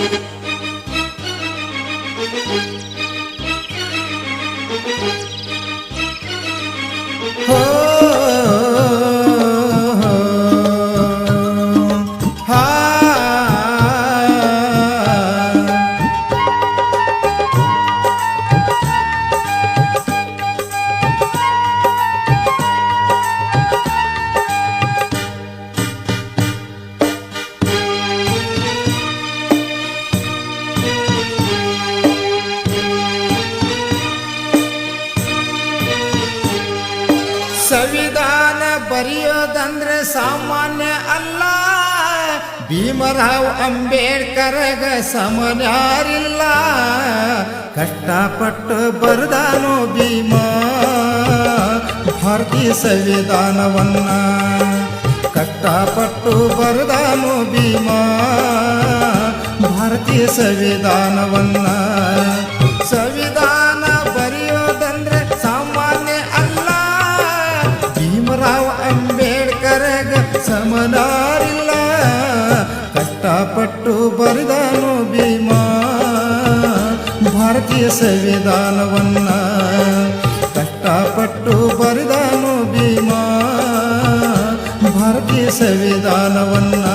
Müzik ಸಂವಿಧಾನ ಬರೆಯೋದಂದ್ರೆ ಸಾಮಾನ್ಯ ಅಲ್ಲ. ಭೀಮರಾವ್ ಅಂಬೇಡ್ಕರ್ಗ ಸಮನ್ಯಾರಿಲ್ಲ ಕಷ್ಟಪಟ್ಟು ಬರ್ದಾನು ಭೀಮ. ಭಾರತೀಯ ಸಂವಿಧಾನವನ್ನ ಕಷ್ಟಪಟ್ಟು ಬರದಾನು ಭೀಮ. ಭಾರತೀಯ ಸಂವಿಧಾನವನ್ನ ಸಮನಾರಿಲ್ಲ ಕಷ್ಟಪಟ್ಟು ಬರೆದನು ಭೀಮ? ಭಾರತೀಯ ಸಂವಿಧಾನವನ್ನ ಕಷ್ಟಪಟ್ಟು ಬರೆದನು ಭೀಮ? ಭಾರತೀಯ ಸಂವಿಧಾನವನ್ನ